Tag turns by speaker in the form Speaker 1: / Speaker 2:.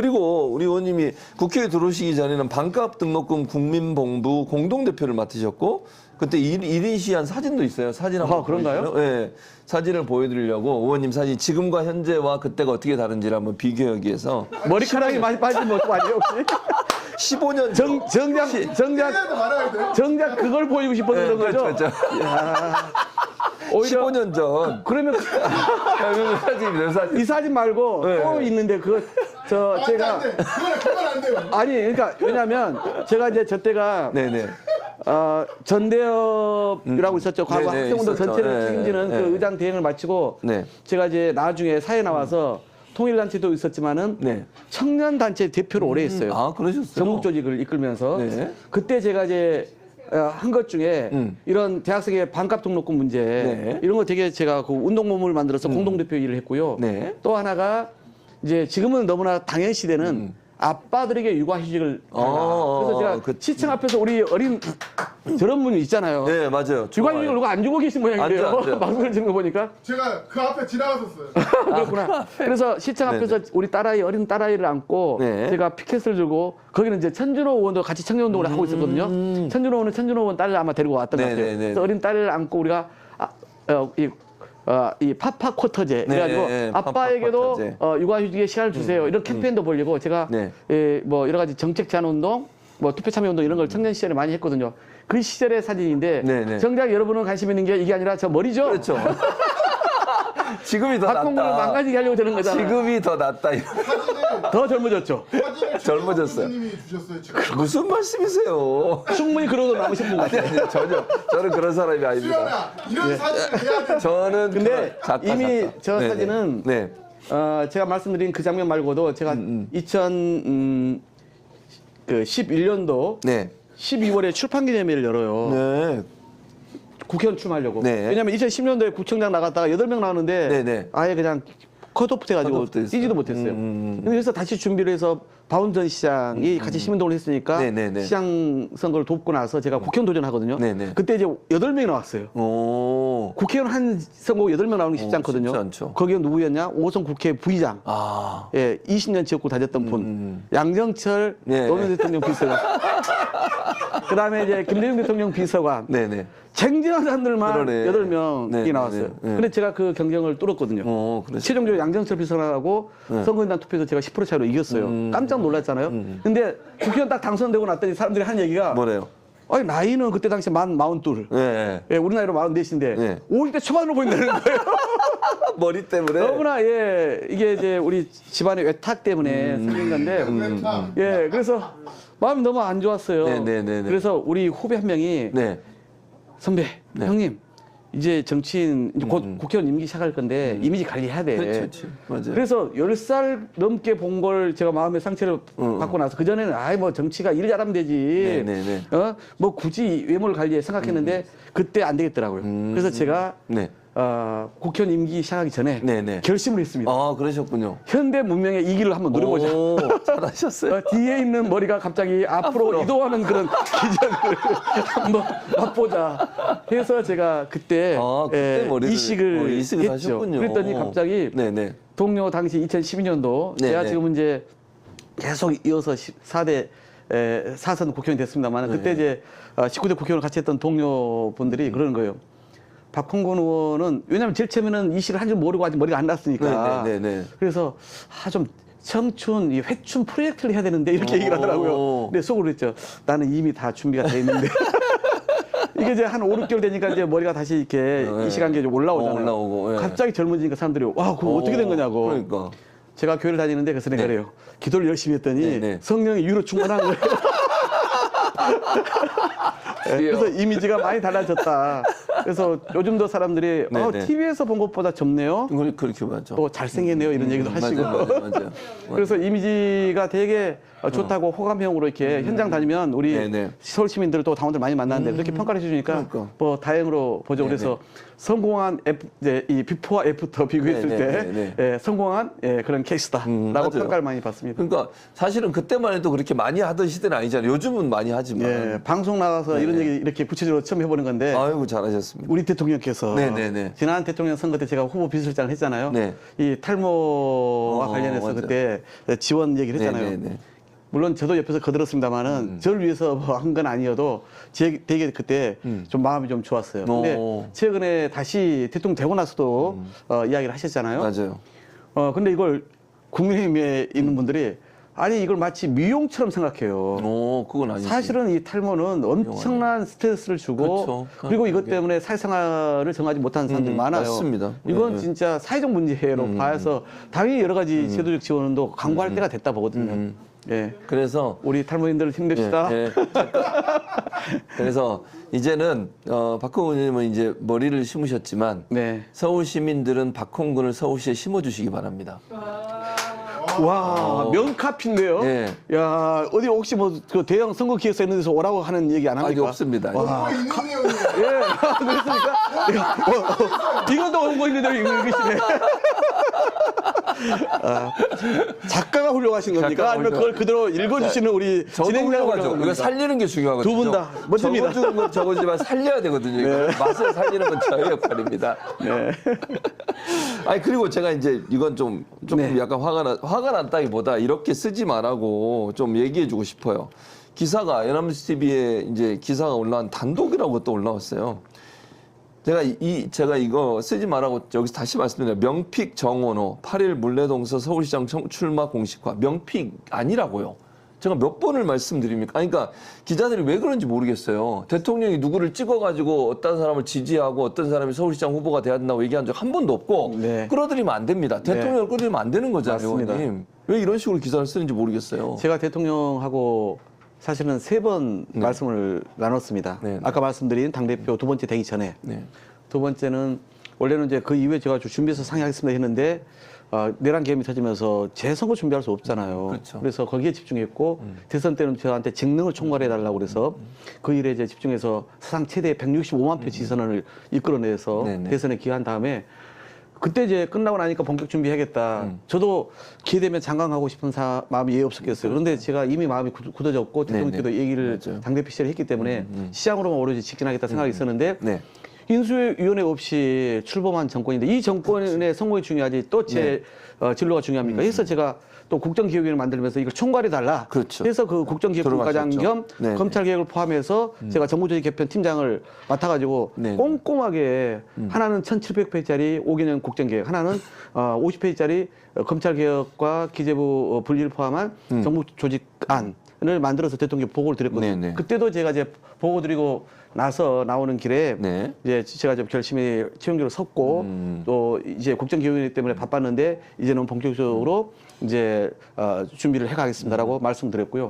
Speaker 1: 그리고 우리 의원님이 국회에 들어오시기 전에는 반값 등록금 국민봉부 공동대표를 맡으셨고 그때 일 1인 시한 사진도 있어요. 사진 한번
Speaker 2: 아, 그런가요?
Speaker 1: 보여주시나요? 네. 사진을 보여드리려고 의원님 사진 지금과 현재와 그때가 어떻게 다른지를 한번 비교하기 위해서
Speaker 2: 머리카락이 많이 빠지면 어떡하지 혹시?
Speaker 1: 15년
Speaker 2: 정, 정작, 정작,
Speaker 3: 말아야 돼.
Speaker 2: 정작 그걸 보이고 싶어서
Speaker 1: 네,
Speaker 2: 그런 거죠?
Speaker 1: 그렇죠, 그렇죠.
Speaker 2: 이야, 오히려
Speaker 1: 15년 전
Speaker 2: 그 러면
Speaker 1: 그 사진이에요, 사진.
Speaker 2: 이 사진 말고
Speaker 1: 네.
Speaker 2: 또 있는데 그거
Speaker 3: 저안 돼,
Speaker 2: 제가
Speaker 3: 안 돼. 그거는 그건 안 돼요.
Speaker 2: 아니 그러니까 왜냐면 제가 이제 저 때가
Speaker 1: 네네.
Speaker 2: 어, 전대협이라고 있었죠. 과거
Speaker 1: 네네,
Speaker 2: 학생운동
Speaker 1: 있었죠.
Speaker 2: 전체를
Speaker 1: 네,
Speaker 2: 책임지는
Speaker 1: 네.
Speaker 2: 그 의장 대행을 마치고
Speaker 1: 네.
Speaker 2: 제가 이제 나중에 사회 나와서 통일단체도 있었지만은
Speaker 1: 네.
Speaker 2: 청년단체 대표를 오래 했어요.
Speaker 1: 아 그러셨어요?
Speaker 2: 전국 조직을 이끌면서
Speaker 1: 네.
Speaker 2: 그때 제가 이제 어, 한것 중에
Speaker 1: 음.
Speaker 2: 이런 대학생의 반값 등록금 문제
Speaker 1: 네. 음.
Speaker 2: 이런 거 되게 제가 그 운동모임을 만들어서 공동대표 일을 했고요.
Speaker 1: 네.
Speaker 2: 또 하나가 이제 지금은 너무나 당연시되는 아빠들에게 육아휴직을
Speaker 1: 음. 어,
Speaker 2: 그래서 제가
Speaker 1: 그-
Speaker 2: 시청 앞에서 우리 어린 저런 분이 있잖아요.
Speaker 1: 네 맞아요.
Speaker 2: 육아휴직을. 누가 안 주고 계신
Speaker 1: 앉아.
Speaker 2: 방송을 듣는 거 보니까
Speaker 3: 제가 그 앞에 지나갔었어요.
Speaker 2: 그렇구나. 그래서 시청 앞에서 우리 딸아이 어린 딸아이를 안고
Speaker 1: 네.
Speaker 2: 제가 피켓을 들고 거기는 이제 천준호 의원도 같이 청년 운동을 하고 있었거든요. 천준호 의원은 천준호 의원 딸을 아마 데리고 왔던 것
Speaker 1: 음. 네,
Speaker 2: 같아요.
Speaker 1: 네, 네.
Speaker 2: 그래서 어린 딸을 안고 우리가 아, 어, 이, 어, 이 파파 쿼터제
Speaker 1: 네,
Speaker 2: 그래가지고
Speaker 1: 네, 파파
Speaker 2: 아빠에게도. 어, 육아휴직에 시간을 주세요. 이런 캠페인도 벌리고 제가
Speaker 1: 네.
Speaker 2: 예, 뭐 여러 가지 정책 제한 운동, 뭐 투표 참여 운동 이런 걸 청년 시절에 많이 했거든요. 그 시절의 사진인데
Speaker 1: 네, 네.
Speaker 2: 정작 여러분은 관심 있는 게 이게 아니라 저 머리죠.
Speaker 1: 그렇죠. 지금이 더 낫다.
Speaker 2: 망가지게 하려고 되는 거잖아요.
Speaker 1: 지금이 더 낫다.
Speaker 2: 더 젊어졌죠.
Speaker 1: 젊어졌어요.
Speaker 3: 님이 주셨어요. 지금.
Speaker 1: 무슨 말씀이세요?
Speaker 2: 충분히 그러고 남으신 분
Speaker 1: 아니
Speaker 2: 같아요.
Speaker 1: 아니 전혀 저는 그런 사람이 아닙니다.
Speaker 3: 수연아, 이런 사진을 해야 돼.
Speaker 1: 저는
Speaker 2: 근데
Speaker 1: 그런 작가,
Speaker 2: 이미
Speaker 1: 작가.
Speaker 2: 저
Speaker 1: 네네.
Speaker 2: 사진은
Speaker 1: 네.
Speaker 2: 어, 제가 말씀드린 그 장면 말고도 제가 2000, 음, 그 11년도
Speaker 1: 네.
Speaker 2: 12월에 출판 기념회를 열어요.
Speaker 1: 네.
Speaker 2: 국회의원 출마하려고.
Speaker 1: 네.
Speaker 2: 왜냐면 2010년도에 구청장 나갔다가 8명 나왔는데
Speaker 1: 네 네.
Speaker 2: 아예 그냥 컷오프 돼가지고
Speaker 1: 컷오프.
Speaker 2: 뛰지도 못했어요.
Speaker 1: 음.
Speaker 2: 근데 그래서 다시 준비를 해서 바운전 시장이 같이 시민동을 했으니까
Speaker 1: 네네네.
Speaker 2: 시장 선거를 돕고 나서 제가 국회의원 도전하거든요.
Speaker 1: 네네.
Speaker 2: 그때 이제 8명이 나왔어요.
Speaker 1: 오.
Speaker 2: 국회의원 한 선거 8명 나오는 게 쉽지
Speaker 1: 오,
Speaker 2: 않거든요.
Speaker 1: 쉽지 않죠.
Speaker 2: 거기가 누구였냐? 오성 국회 부의장.
Speaker 1: 아.
Speaker 2: 예, 20년 지역구 다녔던 분. 양정철
Speaker 1: 네.
Speaker 2: 노무현 대통령 비서관. 그다음에 이제 김대중 대통령 비서관.
Speaker 1: 네네.
Speaker 2: 쟁쟁한 사람들만
Speaker 1: 그러네.
Speaker 2: 여덟 명이
Speaker 1: 네,
Speaker 2: 나왔어요.
Speaker 1: 네, 네.
Speaker 2: 근데 제가 그 경쟁을 뚫었거든요.
Speaker 1: 어, 그래서
Speaker 2: 최종적으로 양정철 비서관하고
Speaker 1: 네.
Speaker 2: 선거인단 투표에서 제가 10% 차이로 이겼어요.
Speaker 1: 음.
Speaker 2: 깜짝 놀랐잖아요. 근데 국회의원 딱 당선되고 났더니 사람들이 하는 얘기가
Speaker 1: 뭐래요?
Speaker 2: 아니 나이는 그때 당시 만 마흔둘.
Speaker 1: 네.
Speaker 2: 예, 우리 나이로 마흔 넷인데
Speaker 1: 네.
Speaker 2: 50대 초반으로 보인다는 거예요.
Speaker 1: 머리 때문에.
Speaker 2: 너무나 예 이게 이제 우리 집안의 외탁 때문에
Speaker 1: 음.
Speaker 2: 생긴 건데
Speaker 3: 음.
Speaker 2: 예 그래서 마음이 너무 안 좋았어요.
Speaker 1: 네, 네, 네, 네.
Speaker 2: 그래서 우리 후배 한 명이
Speaker 1: 네.
Speaker 2: 선배
Speaker 1: 네. 음,
Speaker 2: 형님 이제 정치인 이제 곧 국회의원 임기 시작할 건데 이미지 관리해야 돼.
Speaker 1: 그렇지, 그렇지. 맞아요.
Speaker 2: 그래서 열 살 넘게 본 걸 제가 마음의 상처를 받고 나서 그 전에는 아이 뭐 정치가 일 잘하면 되지.
Speaker 1: 네, 네, 네.
Speaker 2: 어 뭐 굳이 외모를 관리해 생각했는데 그때 안 되겠더라고요.
Speaker 1: 음.
Speaker 2: 그래서 제가
Speaker 1: 네.
Speaker 2: 어, 국회의원 임기 시작하기 전에
Speaker 1: 네, 네.
Speaker 2: 결심을 했습니다.
Speaker 1: 아, 그러셨군요.
Speaker 2: 현대 문명의 이 길을 한번 누려보자.
Speaker 1: 오, 잘하셨어요.
Speaker 2: 어, 뒤에 있는 머리가 갑자기 앞으로,
Speaker 1: 앞으로.
Speaker 2: 이동하는 그런 기적을 한번 맛보자 해서 제가 그때,
Speaker 1: 아, 그때
Speaker 2: 예,
Speaker 1: 머리를-
Speaker 2: 이식을,
Speaker 1: 어, 이식을
Speaker 2: 했죠.
Speaker 1: 하셨군요.
Speaker 2: 그랬더니 갑자기
Speaker 1: 네네.
Speaker 2: 동료 당시 2012년도
Speaker 1: 네,
Speaker 2: 제가
Speaker 1: 네.
Speaker 2: 지금 이제 계속 이어서 4대 에, 사선 국회의원이 됐습니다만
Speaker 1: 네.
Speaker 2: 그때 이제 19대 국회의원 같이 했던 동료분들이 그러는 거예요. 박홍근 의원은 왜냐하면 제일 처음에는 이식을 한줄 모르고 아직 머리가 안 났으니까.
Speaker 1: 네, 네, 네, 네.
Speaker 2: 그래서 아 좀 청춘 이 회춘 프로젝트를 해야 되는데 이렇게
Speaker 1: 오.
Speaker 2: 얘기를 하더라고요. 근데 속으로 했죠. 나는 이미 다 준비가 돼 있는데. 이게 이제 한 5, 6개월 되니까 이제 머리가 다시 이렇게
Speaker 1: 네.
Speaker 2: 이식한 게 이제 올라오잖아요.
Speaker 1: 어, 올라오고, 예.
Speaker 2: 갑자기 젊어지니까 사람들이 와, 그거
Speaker 1: 어,
Speaker 2: 어떻게 된 거냐고.
Speaker 1: 그러니까.
Speaker 2: 제가 교회를 다니는데 그 선생님
Speaker 1: 네.
Speaker 2: 그래요. 기도를 열심히 했더니
Speaker 1: 네, 네.
Speaker 2: 성령의 유로 충만한 거예요. 네, 그래서 이미지가 많이 달라졌다. 그래서 요즘도 사람들이
Speaker 1: 네,
Speaker 2: 어,
Speaker 1: 네.
Speaker 2: TV에서 본 것보다 젊네요.
Speaker 1: 그렇게 맞죠.
Speaker 2: 또 잘생겼네요. 이런 얘기도 하시고.
Speaker 1: 맞아요, 맞아요, 맞아요.
Speaker 2: 그래서 이미지가 되게 어, 좋다고 호감형으로 이렇게 현장 다니면 우리
Speaker 1: 네네.
Speaker 2: 서울 시민들도 당원들 많이 만나는데 그렇게 평가를 해주니까
Speaker 1: 그러니까.
Speaker 2: 뭐 다행으로 보죠.
Speaker 1: 네네.
Speaker 2: 그래서 성공한 F, 이제 이 비포와 애프터 비교했을
Speaker 1: 네네네네.
Speaker 2: 때 예, 성공한 예, 그런 케이스다라고
Speaker 1: 음, 맞아요.
Speaker 2: 평가를 많이 받습니다.
Speaker 1: 그러니까 사실은 그때만 해도 그렇게 많이 하던 시대는 아니잖아요. 요즘은 많이 하지만.
Speaker 2: 예, 방송 나가서 이런 얘기 이렇게 구체적으로 처음 해보는 건데
Speaker 1: 아이고 잘하셨습니다.
Speaker 2: 우리 대통령께서
Speaker 1: 네네네.
Speaker 2: 지난 대통령 선거 때 제가 후보 비서실장을 했잖아요.
Speaker 1: 네.
Speaker 2: 이 탈모와
Speaker 1: 어,
Speaker 2: 관련해서
Speaker 1: 맞아요.
Speaker 2: 그때 지원 얘기를 했잖아요.
Speaker 1: 네네네.
Speaker 2: 물론 저도 옆에서 거들었습니다만은
Speaker 1: 음.
Speaker 2: 저를 위해서 뭐 한 건 아니어도 제 되게 그때 좀 마음이 좀 좋았어요. 근데
Speaker 1: 음. 어. 음.
Speaker 2: 최근에 다시 대통령 되고 나서도 어, 이야기를 하셨잖아요.
Speaker 1: 맞아요.
Speaker 2: 어 근데 이걸 국민의힘에 있는 분들이 아니 이걸 마치 미용처럼 생각해요.
Speaker 1: 어, 그건 아니지.
Speaker 2: 사실은 이 탈모는 엄청난 스트레스를 주고
Speaker 1: 그렇죠.
Speaker 2: 그리고 이것. 때문에 사회생활을 정하지 못하는 사람들이
Speaker 1: 음,
Speaker 2: 많아요.
Speaker 1: 맞습니다.
Speaker 2: 이건
Speaker 1: 네, 네.
Speaker 2: 진짜 사회적 문제로 봐서 당연히 여러 가지 제도적 지원도 강구할 때가 됐다 보거든요. 예.
Speaker 1: 그래서
Speaker 2: 우리 탈모인들 힘냅시다.
Speaker 1: 예, 예. 그래서 이제는 어, 박홍근 의원님은 이제 머리를 심으셨지만
Speaker 2: 네.
Speaker 1: 서울 시민들은 박홍근을 서울시에 심어주시기 바랍니다.
Speaker 2: 와
Speaker 1: 어.
Speaker 2: 명카피인데요.
Speaker 1: 예.
Speaker 2: 야 어디 혹시 뭐 그 대형 선거 기획서 있는 데서 오라고 하는 얘기 안
Speaker 1: 아,
Speaker 2: 합니까?
Speaker 1: 없습니다.
Speaker 3: 뭐 있는 내용이에요.
Speaker 2: 예, 그렇습니까? 야, 어, 어, 이것도 홍보 있는데 이거 읽으시네. 아, 작가가 훌륭하신 겁니까?
Speaker 1: 작가가
Speaker 2: 아니면 그걸 그대로 읽어주시는 우리
Speaker 1: 저도
Speaker 2: 진행자가
Speaker 1: 훌륭하죠. 이거? 살리는 게 중요하거든요.
Speaker 2: 두 분 다 멋집니다.
Speaker 1: 적어주는 건 적어지만 살려야 되거든요. 이거. 맛을 살리는 건 저의 역할입니다.
Speaker 2: 네.
Speaker 1: 아니 그리고 제가 이제 이건 좀 조금
Speaker 2: 네.
Speaker 1: 약간 화가 나 화가 났다기보다 이렇게 쓰지 말라고 좀 얘기해주고 싶어요. 기사가 연합뉴스 TV에 이제 기사가 올라온 단독이라고 또 올라왔어요. 제가 이- 이 제가 이거 쓰지 말라고 여기서 다시 말씀드려요. 명픽 정원호 8일 물레동서 서울시장 청- 출마 공식화 명픽 아니라고요. 제가 몇 번을 말씀드립니까? 아니, 그러니까 기자들이 왜 그런지 모르겠어요. 대통령이 누구를 찍어가지고 어떤 사람을 지지하고 어떤 사람이 서울시장 후보가 돼야 된다고 얘기한 적 한 번도 없고
Speaker 2: 네.
Speaker 1: 끌어들이면 안 됩니다. 대통령을 끌어들이면 안 되는 거잖아요,
Speaker 2: 맞습니다.
Speaker 1: 의원님. 왜 이런 식으로 기사를 쓰는지 모르겠어요.
Speaker 2: 제가 대통령하고 사실은 세번 말씀을 나눴습니다.
Speaker 1: 네.
Speaker 2: 아까 말씀드린 당대표 두 번째 되기 전에
Speaker 1: 네.
Speaker 2: 두 번째는 원래는 이제 그 이후에 제가 좀 준비해서 상의하겠습니다 했는데 어, 내란 계엄이 터지면서 재선거 준비할 수 없잖아요.
Speaker 1: 그렇죠.
Speaker 2: 래서 거기에 집중했고 대선 때는 저한테 직능을 총괄해 달라고 그래서 그 일에 이제 집중해서 사상 최대 165만 표 지선을 이끌어내서
Speaker 1: 네 네.
Speaker 2: 대선에 기여한 다음에 그때 이제 끝나고 나니까 본격 준비해야겠다. 저도 기회되면 장관 가고 싶은 사, 마음이 예 없었겠어요. 그런데 제가 이미 마음이 굳- 굳어졌고 대통령께도
Speaker 1: 네네.
Speaker 2: 얘기를
Speaker 1: 맞아요.
Speaker 2: 당대표 시절에 했기 때문에 시장으로만 오로지 직진하겠다 생각이 있었는데
Speaker 1: 네.
Speaker 2: 인수위원회 없이 출범한 정권인데 이 정권의 성공이 중요하지 또제
Speaker 1: 네.
Speaker 2: 진로가 중요합니까? 그래서 제가 또 국정기획위를 만들면서 이걸 총괄해 달라.
Speaker 1: 음. 그렇죠.
Speaker 2: 그래서 그 국정기획국가장
Speaker 1: 들어가셨죠.
Speaker 2: 겸
Speaker 1: 네, 네.
Speaker 2: 검찰개혁을 포함해서 제가 정부조직 개편 팀장을 맡아가지고
Speaker 1: 네, 네.
Speaker 2: 꼼꼼하게 하나는 1,700페이지짜리 5개년 국정계획, 하나는 어, 50페이지짜리 검찰개혁과 기재부 어, 분리를 포함한 정부조직안 을 만들어서 대통령 보고를 드렸거든요.
Speaker 1: 네, 네.
Speaker 2: 그때도 제가 이제 보고 드리고 나서 나오는 길에
Speaker 1: 네.
Speaker 2: 이제 제가 좀 결심히 채용기로 섰고
Speaker 1: 음.
Speaker 2: 또 이제 국정기획위 때문에 바빴는데 이제는 본격적으로 이제 어, 준비를 해가겠습니다라고 말씀드렸고요.